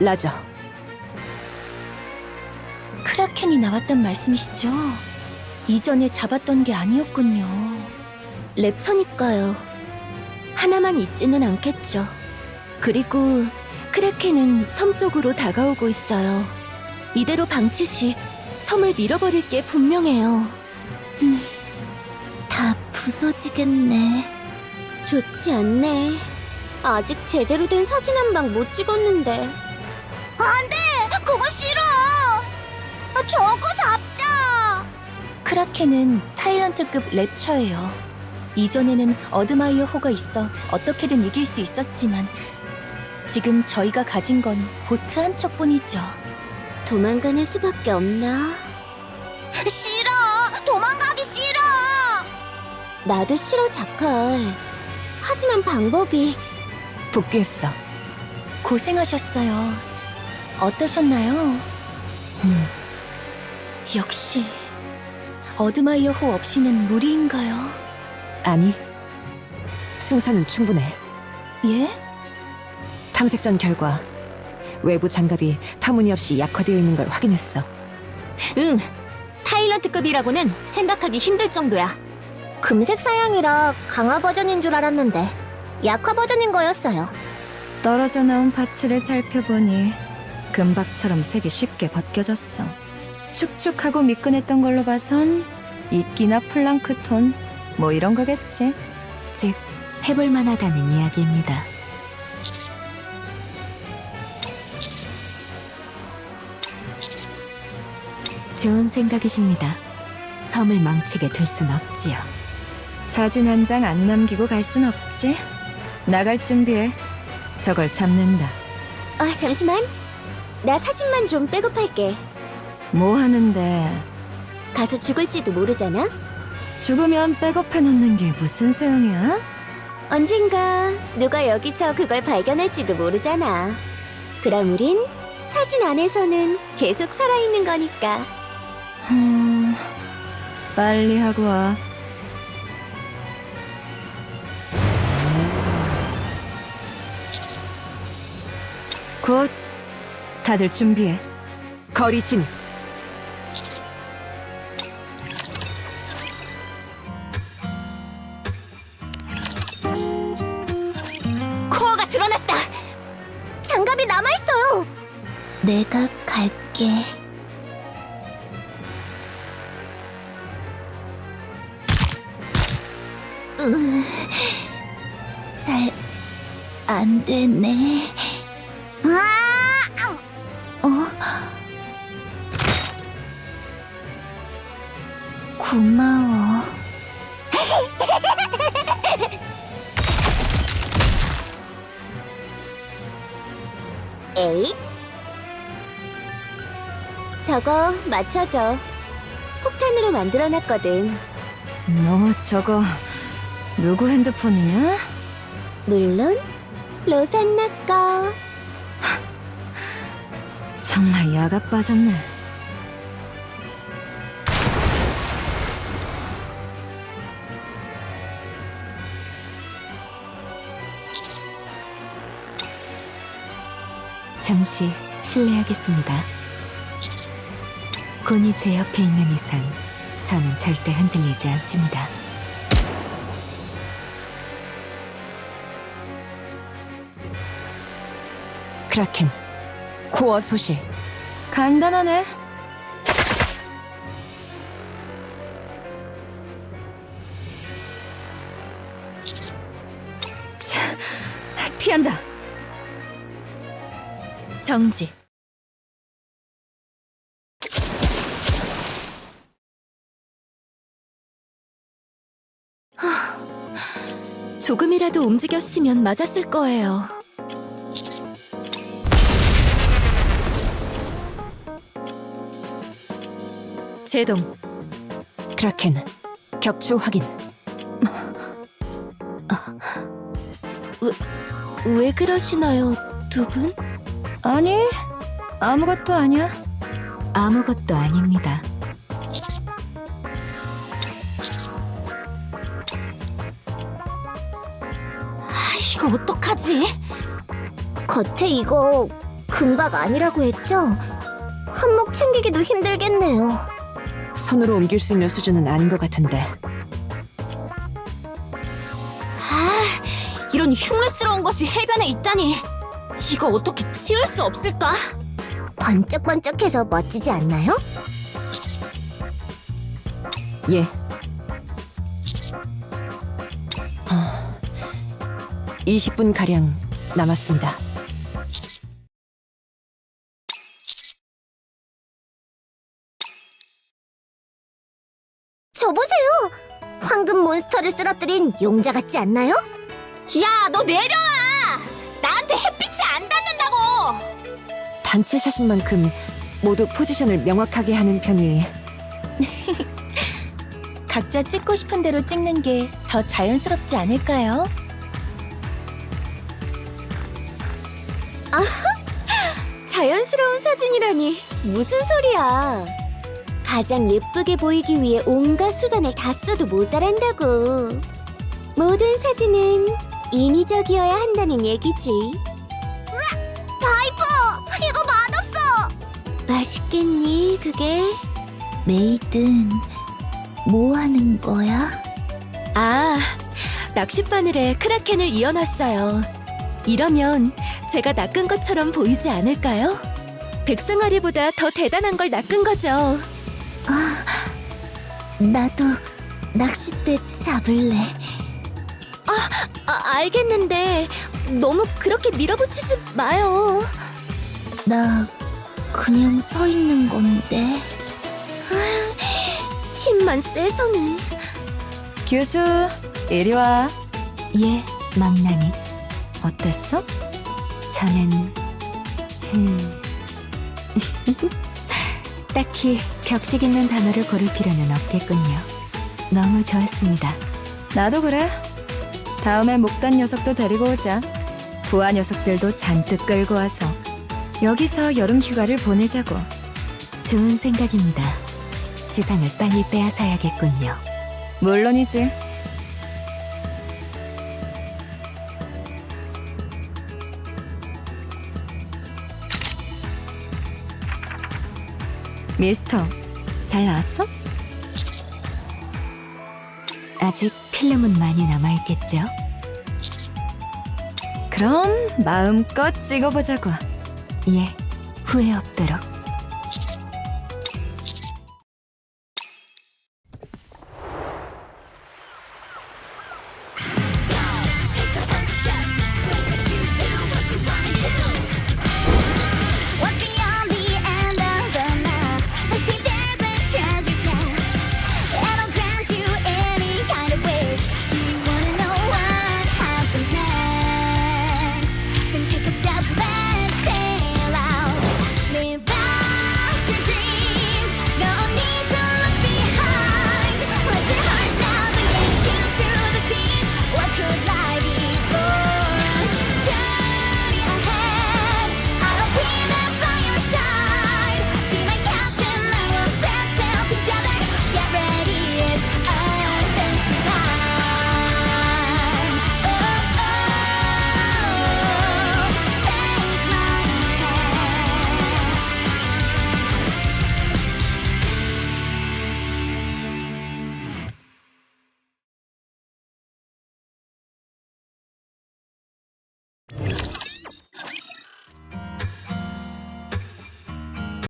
라저. 크라켄이 나왔단 말씀이시죠? 이전에 잡았던 게 아니었군요. 랩서니까요. 하나만 있지는 않겠죠. 그리고 크라켄은 섬 쪽으로 다가오고 있어요. 이대로 방치 시 섬을 밀어버릴 게 분명해요. 음, 다 부서지겠네. 좋지 않네. 아직 제대로 된 사진 한 방 못 찍었는데. 안 돼! 그거 싫어! 저거 잡자! 크라켄은 타일런트급 랩처예요. 이전에는 어드마이어 호가 있어 어떻게든 이길 수 있었지만 지금 저희가 가진 건 보트 한 척뿐이죠. 도망가는 수밖에 없나? 싫어! 도망가기 싫어! 나도 싫어, 자칼. 하지만 방법이 복귀했어. 고생하셨어요. 어떠셨나요? 음, 역시 어드마이어 호 없이는 무리인가요? 아니. 승산은 충분해. 예? 탐색 전 결과 외부 장갑이 터무니없이 약화되어 있는 걸 확인했어. 응. 타일런트급이라고는 생각하기 힘들 정도야. 금색 사양이라 강화 버전인 줄 알았는데 약화 버전인 거였어요. 떨어져 나온 파츠를 살펴보니 금박처럼 색이 쉽게 벗겨졌어. 축축하고 미끈했던 걸로 봐선 이끼나 플랑크톤 뭐 이런 거겠지. 즉 해볼 만하다는 이야기입니다. 좋은 생각이십니다. 섬을 망치게 둘 순 없지요. 사진 한 장 안 남기고 갈 순 없지. 나갈 준비해. 저걸 잡는다. 아, 잠시만. 나 사진만 좀 백업할게. 뭐 하는데 가서 죽을지도 모르잖아. 죽으면 백업해 놓는 게 무슨 소용이야? 언젠가 누가 여기서 그걸 발견할지도 모르잖아. 그럼 우린 사진 안에서는 계속 살아있는 거니까. 음, 빨리 하고 와. 곧 다들 준비해. 거리 진입. 코어가 드러났다. 장갑이 남아 있어요. 내가 갈게. 잘 안 되네. 어? 고마워. 에잇. 저거 맞춰줘. 폭탄으로 만들어놨거든. 너 저거 누구 핸드폰이냐? 물론 로산나 거. 정말 야가 빠졌네. 잠시 실례하겠습니다. 곤이 제 옆에 있는 이상 저는 절대 흔들리지 않습니다. 크라켄. 코어 소실. 간단하네. 자, 피한다. 정지. 조금이라도 움직였으면 맞았을 거예요. 제동. 크라켄. 격추 확인. 왜 그러시나요, 두 분? 아니, 아무것도 아니야. 아무것도 아닙니다. 아, 이거 어떡하지? 겉에 이거 금박 아니라고 했죠? 한몫 챙기기도 힘들겠네요. 손으로 옮길 수 있는 수준은 아닌 것 같은데. 아, 이런 흉내스러운 것이 해변에 있다니. 이거 어떻게 치울 수 없을까? 번쩍번쩍해서 멋지지 않나요? 예. 아, 20분 가량 남았습니다. 저 보세요. 황금 몬스터를 쓰러뜨린 용자 같지 않나요? 야, 너 내려와! 나한테 햇빛이 안 닿는다고! 단체 샷인 만큼 모두 포지션을 명확하게 하는 편이 각자 찍고 싶은 대로 찍는 게 더 자연스럽지 않을까요? 자연스러운 사진이라니 무슨 소리야? 가장 예쁘게 보이기 위해 온갖 수단을 다 써도 모자란다고. 모든 사진은 인위적이어야 한다는 얘기지. 으악! 바이퍼! 이거 맛없어! 맛있겠니, 그게? 메이든, 뭐 하는 거야? 아, 낚싯바늘에 크라켄을 이어놨어요. 이러면 제가 낚은 것처럼 보이지 않을까요? 백상아리보다 더 대단한 걸 낚은 거죠. 나도 낚싯대 잡을래. 아, 알겠는데 너무 그렇게 밀어붙이지 마요. 나 그냥 서 있는 건데. 힘만 세서는. 교수, 이리 와. 예, 망나니. 어땠어? 저는 음. 딱히 격식 있는 단어를 고를 필요는 없겠군요. 너무 좋았습니다. 나도 그래. 다음에 목단 녀석도 데리고 오자. 부하 녀석들도 잔뜩 끌고 와서 여기서 여름 휴가를 보내자고. 좋은 생각입니다. 지상을 빨리 빼앗아야겠군요. 물론이지. 미스터, 잘 나왔어? 아직 필름은 많이 남아있겠죠? 그럼 마음껏 찍어보자고. 예, 후회 없도록.